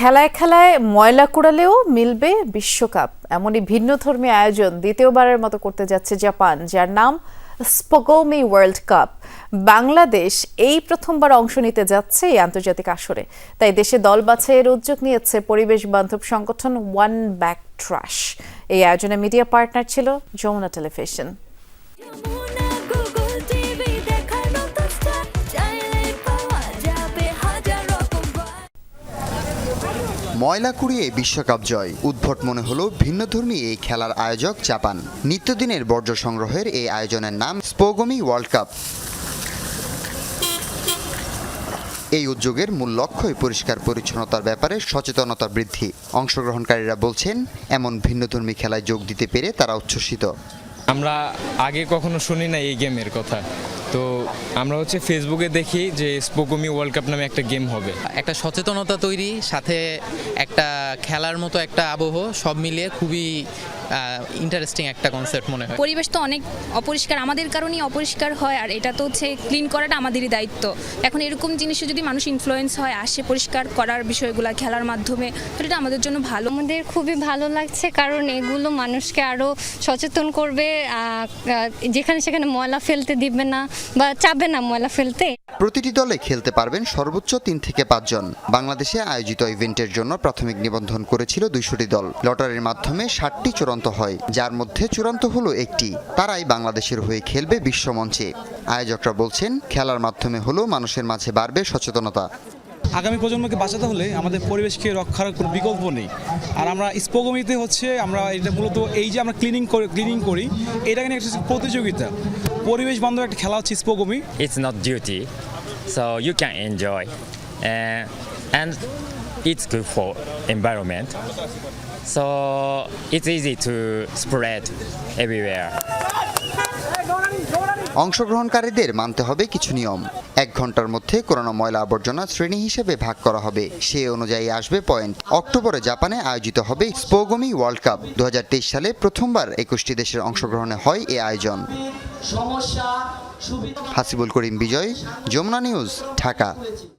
খেলায় খেলায় ময়লা কুড়ালেও মিলবে বিশ্বকাপ। এমনই ভিন্নধর্মী আয়োজন দ্বিতীয়বারের মতো করতে যাচ্ছে জাপান, যার নাম স্পোগোমি ওয়ার্ল্ড কাপ। বাংলাদেশ এই প্রথমবার অংশ নিতে যাচ্ছে এই আন্তর্জাতিক আসরে। তাই দেশে দল বাছাইয়ের উদ্যোগ নিয়েছে পরিবেশ বান্ধব সংগঠন ওয়ান ব্যাক ট্রাশ। এই আয়োজনে মিডিয়া পার্টনার ছিল যমুনা টেলিভিশন। ময়লা কুড়িয়ে বিশ্বকাপ জয়। উদ্ভট মনে হলো ভিন্নধর্মী এই খেলার আয়োজক জাপান। নিত্যদিনের বর্জ্য সংগ্রহের এই আয়োজনের নাম স্পোগমি ওয়ার্ল্ড কাপ। এই উদ্যোগের মূল লক্ষ্যই পরিষ্কার পরিচ্ছন্নতার ব্যাপারে সচেতনতা বৃদ্ধি। অংশগ্রহণকারীরা বলছেন, এমন ভিন্নধর্মী খেলায় যোগ দিতে পেরে তারা উচ্ছ্বসিত। আমরা আগে কখনো শুনি না এই গেমের কথা। তো আমরা হচ্ছে ফেসবুকে দেখি যে স্পোকমি ওয়ার্ল্ড কাপ নামে একটা গেম হবে। একটা সচেতনতা তৈরি সাথে একটা খেলার মতো একটা আবহ সব মিলিয়ে খুবই ইন্টারেস্টিং একটা কনসেপ্ট মনে হয়। পরিবেশ তো অনেক অপরিষ্কার আমাদের কারণেই অপরিষ্কার হয় আর এটা তো হচ্ছে ক্লিন করাটা আমাদেরই দায়িত্ব। এখন এরকম জিনিসে যদি মানুষ ইনফ্লুয়েন্স হয় আসে পরিষ্কার করার বিষয়গুলো খেলার মাধ্যমে তো এটা আমাদের জন্য ভালো। আমাদের খুবই ভালো লাগছে কারণ এগুলো মানুষকে আরও সচেতন করবে যেখানে সেখানে ময়লা ফেলতে দিবে না বা চাবে না ময়লা ফেলতে? প্রতিটি দলে খেলতে পারবেন সর্বোচ্চ তিন থেকে পাঁচজন বাংলাদেশে আয়োজিত ইভেন্টের জন্য প্রাথমিক নিবন্ধন করেছিল দুইশোটি দল। লটারির মাধ্যমে ষাটটি চূড়ান্ত হয়, যার মধ্যে চূড়ান্ত হলো একটি। তারাই বাংলাদেশের হয়ে খেলবে বিশ্বমঞ্চে আয়োজকরা বলছেন, খেলার মাধ্যমে হলো মানুষের মাঝে বাড়বে সচেতনতা। আগামী প্রজন্মকে বাঁচাতে হলে আমাদের পরিবেশকে রক্ষার কোনো বিকল্প নেই। আর আমরা স্পোগমিতে হচ্ছে আমরা এটা মূলত এই যে আমরা ক্লিনিং করি ক্লিনিং করি, এটা কিন্তু একটা প্রতিযোগিতা। পরিবেশ বান্ধব একটা খেলা হচ্ছে স্পোগমি। It's not duty, so you can enjoy and it's good for environment. So, it's easy to spread everywhere. অংশগ্রহণকারীদের মানতে হবে কিছু নিয়ম। এক ঘণ্টার মধ্যে করোনা ময়লা আবর্জনা শ্রেণি হিসেবে ভাগ করা হবে। সে অনুযায়ী আসবে পয়েন্ট। অক্টোবরে জাপানে আয়োজিত হবে স্পোগমি ওয়ার্ল্ড কাপ। দু হাজার তেইশ সালে প্রথমবার একুশটি দেশের অংশগ্রহণে হয় এ আয়োজন। হাসিবুল করিম বিজয়, যমুনা নিউজ, ঢাকা।